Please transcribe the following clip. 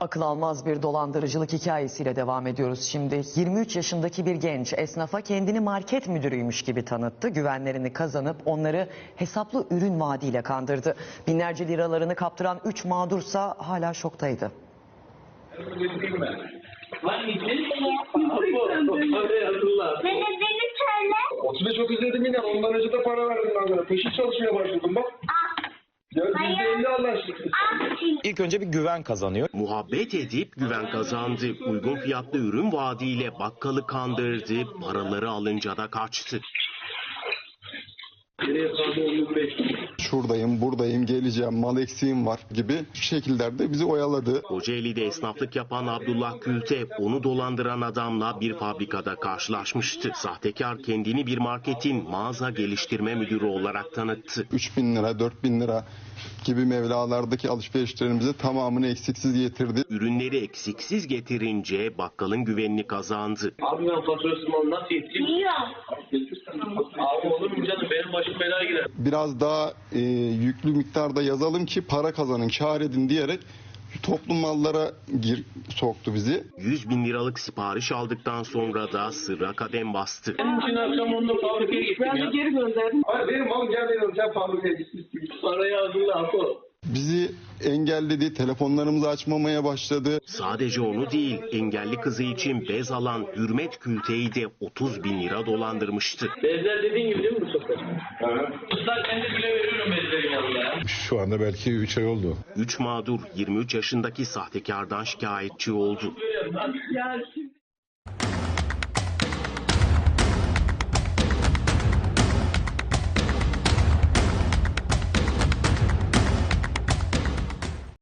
Akıl almaz bir dolandırıcılık hikayesiyle devam ediyoruz şimdi. 23 yaşındaki bir genç esnafa kendini market müdürüymüş gibi tanıttı. Güvenlerini kazanıp onları hesaplı ürün vaadiyle kandırdı. Binlerce liralarını kaptıran 3 mağdursa hala şoktaydı. Denediğini söyle. Otuzda çok özledim yine. Ondan önce de para verdim ben sana. Peşin çalışmaya başladım bak. Ah, Ya yüzde elli anlaştık. İlk önce bir güven kazanıyor. Muhabbet edip güven kazandı. Uygun fiyatlı ürün vaadiyle bakkalı kandırdı. Paraları alınca da kaçtı. Nereye kaldı 15? şuradayım, buradayım, geleceğim, mal eksiğim var gibi şekillerde bizi oyaladı. Kocaeli'de esnaflık yapan Abdullah Külte onu dolandıran adamla bir fabrikada karşılaşmıştı. Sahtekar kendini bir marketin mağaza geliştirme müdürü olarak tanıttı. 3000 lira, 4000 lira gibi mevlalardaki alışverişlerimizi tamamını eksiksiz getirdi. Ürünleri eksiksiz getirince bakkalın güvenini kazandı. Abi ben faturasını nasıl yeteyim? Yiyorum. Abi olur mu canım benim başım belaya girer. Biraz daha e, yüklü miktarda yazalım ki para kazanın, kâr edin diyerek toplum mallara gir, soktu bizi. 100 bin liralık sipariş aldıktan sonra da sırra kadem bastı. Benim için akşam onunla fabrikaya gittim ya. geri gönderdim. Hayır benim malım gel benim. Sen fabrikaya gitmişsin. Bizi engelledi, telefonlarımızı açmamaya başladı. Sadece onu değil, engelli kızı için bez alan Hürmet Külte'yi de 30 bin lira dolandırmıştı. Bezler dediğin gibi değil mi bu sefer? Islak kendi bile veriyorum bezlerin yanında ya. Şu anda belki 3 ay oldu. 3 mağdur 23 yaşındaki sahtekardan şikayetçi oldu. Görüyorum lan.